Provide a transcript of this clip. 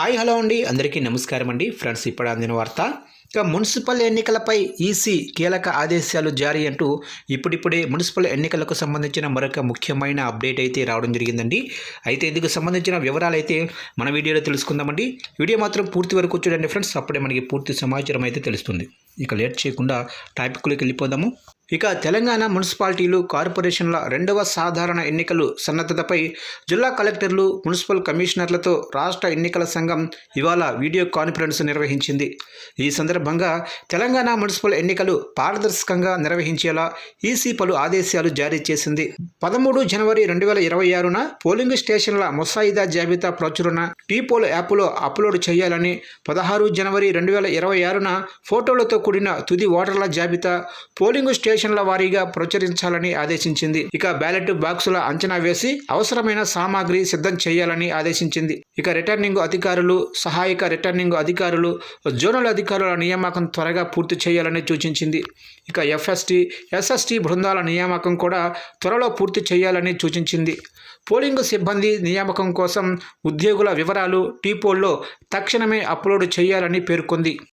Hi hello అండి. అందరికీ నమస్కారం అండి. ఫ్రెండ్స్ ఇప్పుడు అందిన వార్త. ఇక మున్సిపల్ ఎన్నికలపై ఈసీ కీలక ఆదేశాలు జారీ అంటూ ఇప్పుడిప్పుడే మున్సిపల్ ఎన్నికలకు సంబంధించిన మరొక ముఖ్యమైన అప్డేట్ అయితే రావడం జరిగిందండి. అయితే ఇందుకు సంబంధించిన వివరాలు అయితే మన వీడియోలో తెలుసుకుందామండి. వీడియో మాత్రం పూర్తి వరకు చూడండి ఫ్రెండ్స్. అప్పుడే మనకి పూర్తి సమాచారం అయితే తెలుస్తుంది. ఇక లేట్ చేయకుండా టాపిక్లోకి వెళ్ళిపోదాము. ఇక తెలంగాణ మున్సిపాలిటీలు కార్పొరేషన్ల రెండవ సాధారణ ఎన్నికలు సన్నద్ధతపై జిల్లా కలెక్టర్లు మున్సిపల్ కమిషనర్లతో రాష్ట్ర ఎన్నికల సంఘం ఇవాళ వీడియో కాన్ఫరెన్స్ నిర్వహించింది. ఈ సందర్భంగా తెలంగాణ మున్సిపల్ ఎన్నికలు పారదర్శకంగా నిర్వహించేలా ఈసీ పలు ఆదేశాలు జారీ చేసింది. పదమూడు జనవరి రెండు వేల ఇరవై ఆరున పోలింగ్ స్టేషన్ల ముసాయిదా జాబితా ప్రచురణ టీపోల్ యాప్లో అప్లోడ్ చేయాలని పదహారు జనవరి రెండు వేల ఇరవై ఆరున ఫోటోలతో కూడిన తుది ఓటర్ల జాబితా పోలింగ్ స్టేషన్ స్టేషన్ల వారీగా ప్రచురించాలని ఆదేశించింది. ఇక బ్యాలెట్ బాక్సుల అంచనా వేసి అవసరమైన సామాగ్రి సిద్ధం చేయాలని ఆదేశించింది. ఇక రిటర్నింగ్ అధికారులు సహాయక రిటర్నింగ్ అధికారులు జోనల్ అధికారుల నియామకం త్వరగా పూర్తి చేయాలని సూచించింది. ఇక ఎఫ్ఎస్టి ఎస్ఎస్టి బృందాల నియామకం కూడా త్వరలో పూర్తి చేయాలని సూచించింది. పోలింగ్ సిబ్బంది నియామకం కోసం ఉద్యోగుల వివరాలు టీపోల్లో తక్షణమే అప్లోడ్ చేయాలని పేర్కొంది.